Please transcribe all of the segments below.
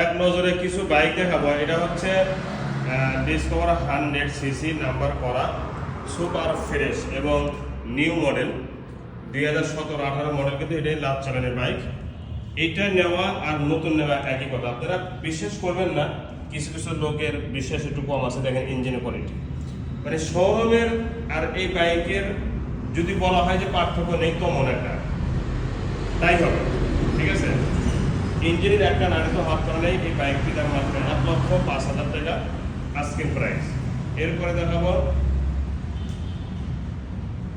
এক নজরে কিছু বাইক দেখাবো। এটা হচ্ছে ডিসকভার হান্ড্রেড সিসি নাম্বার করা সুপার ফ্রেশ এবং নিউ মডেল। দুই হাজার সতেরো, আঠারো মডেল কিন্তু এটাই লাভ চালানের বাইক। এটা নেওয়া আর নতুন নেওয়া একই কথা। আপনারা বিশ্বাস করবেন না, কিছু কিছু লোকের বিশ্বাস একটু কম আছে, দেখেন ইঞ্জিনের কোয়ালিটি মানে শোরুমের আর এই বাইকের যদি বলা হয় যে পার্থক্য নেই তো মনে একটা। তাই হবে, ঠিক আছে? ইঞ্জিনের একটা নাড়িত হওয়ার কারণে এই বাইকটির দাম মাত্র এক লক্ষ পাঁচ হাজার টাকা আজকের প্রাইস এরপরে দেখাবো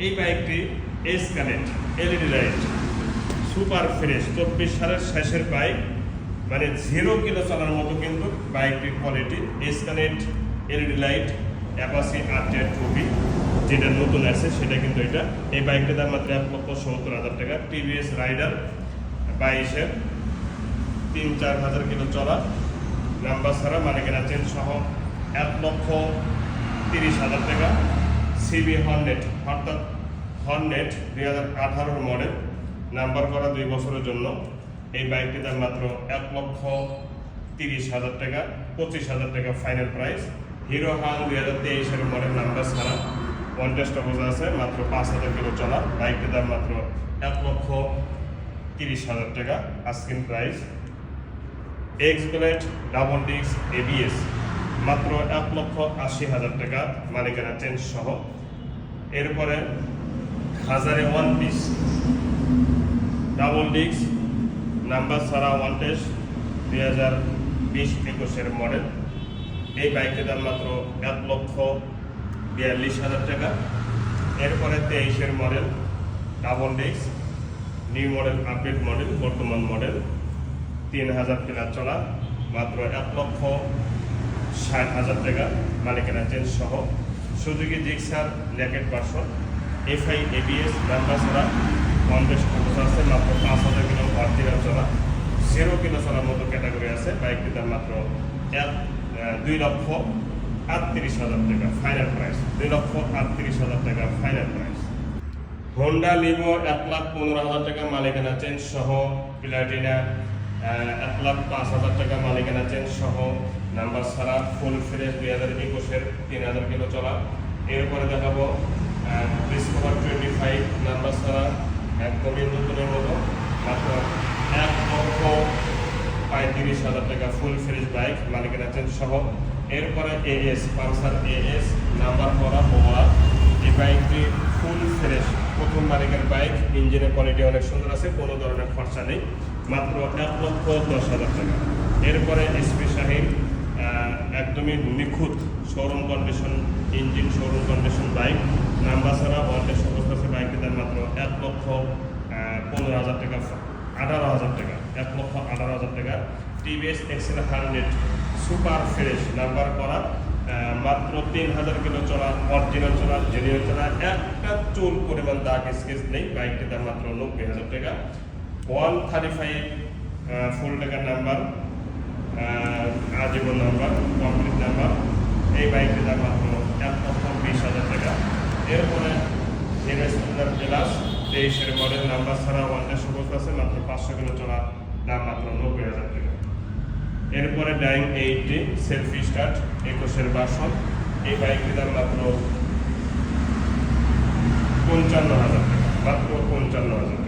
এই বাইকটি S connect LED light super fresh চব্বিশ সালের শেষের বাইক মানে জিরো কিলো চালার মতো কিন্তু বাইকটির quality S connect LED light Apache আটের টুবি যেটা নতুন আছে সেটা কিন্তু এটা। এই বাইকটার দাম মাত্র এক লক্ষ সত্তর হাজার টাকা। টিভিএস রাইডার বাইশের। তিন চার হাজার কিলো চলা নাম্বার ছাড়া মানে চেন সহ এক লক্ষ তিরিশ হাজার টাকা। সিবি হর্নেট অর্থাৎ হর্নেট দুই হাজার আঠারোর মডেল, নাম্বার করা দুই বছরের জন্য। এই বাইকটি দাম মাত্র এক লক্ষ তিরিশ হাজার টাকা, পঁচিশ হাজার টাকা ফাইনাল প্রাইস। হিরো হাল দুই হাজার তেইশের মডেল নাম্বার ছাড়া। টেস্ট অবস্থা আছে, মাত্র পাঁচ হাজার কিলো চলা। বাইকটির দাম মাত্র এক লক্ষ তিরিশ হাজার টাকা। Asking price X blade double disc ABS মাত্র এক লক্ষ আশি হাজার টাকা মালিকানা চেঞ্জ সহ। এরপরে হাজারে one piece double disc number সারা ওয়ান টেস্ট দুই হাজার বিশ একুশের মডেল এই বাইকটির দাম মাত্র এক লক্ষ বিয়াল্লিশ হাজার টাকা। এরপরে তেইশের model double disc new model update model বর্তমান মডেল তিন হাজার কেনার চলা, মাত্র এক লক্ষ ষাট হাজার টাকা মালিকানা চেঞ্জ সহ সুযোগী জিক্সার, ল্যাকেট পার্সন এফআই, এবিএস নাম্বার ছাড়া পঞ্চাশ খরচ আছে মাত্র পাঁচ হাজার কিলো অরিজিনাল চলা। জিরো কিলো চলার মতো ক্যাটাগরি আছে, বাইকটির দাম মাত্র এক দুই লক্ষ আটত্রিশ হাজার টাকা ফাইনাল প্রাইস দুই লক্ষ আটত্রিশ হাজার টাকা ফাইনাল প্রাইস হোন্ডা লিভো এক লাখ পনেরো হাজার টাকা মালিকানা চেঞ্জ সহ প্লাটিনা এক লাখ পাঁচ হাজার টাকা মালিকানা চেঞ্জ সহ নাম্বার ছাড়া ফুল ফ্রেশ দুই হাজার একুশের তিন হাজার কিলো চলা। এরপরে দেখাবো ডিসকভার টোয়েন্টি ফাইভ নাম্বার ছাড়া একদমই নতুনের মতো। মাত্র এক লক্ষ পঁয়ত্রিশ হাজার টাকা ফুল ফ্রেশ বাইক মালিকানা চেঞ্জ সহ। এরপরে এএস পালসার এএস নাম্বার করা বোমা এই বাইকটি ফুল ফ্রেশ, প্রথম মালিকের বাইক। ইঞ্জিনের কোয়ালিটি অনেক সুন্দর আছে, কোনো ধরনের খরচা নেই। মাত্র এক লক্ষ দশ হাজার টাকা। এরপরে এসপি শাহিন একদমই নিখুঁত showroom condition engine showroom condition bike number ছাড়া ওয়ান্টেড সমস্ত বাইকটির দাম মাত্র এক লক্ষ পনেরো হাজার টাকা, আঠারো হাজার টাকা, এক লক্ষ আঠারো হাজার টাকা। TVS XL hundred super fresh number করা মাত্র তিন হাজার কিলো চলা অরিজিনাল চলা জেনুইন চলা একটা চুল পরিমাণ দাগ স্কেচ নেই বাইকটির দাম মাত্র নব্বই হাজার টাকা। ওয়ান থার্টি ফাইভ ফুল টাকার নাম্বার আজীবন নাম্বার কমপ্লিট নাম্বার এই বাইকটির দাম মাত্র এক লক্ষ বিশ হাজার টাকা এরপরে হিরো স্প্লেন্ডার প্লাস তেইশের মডেল নাম্বার ছাড়া ওয়ানটা সুযোগ আছে, মাত্র পাঁচশো কিলো চলা দাম মাত্র নব্বই হাজার টাকা। এরপরে ডাইং এইটটি সেলফি স্টার্ট একুশের বাসন এই বাইকটির দাম মাত্র পঞ্চান্ন হাজার টাকা, মাত্র পঞ্চান্ন হাজার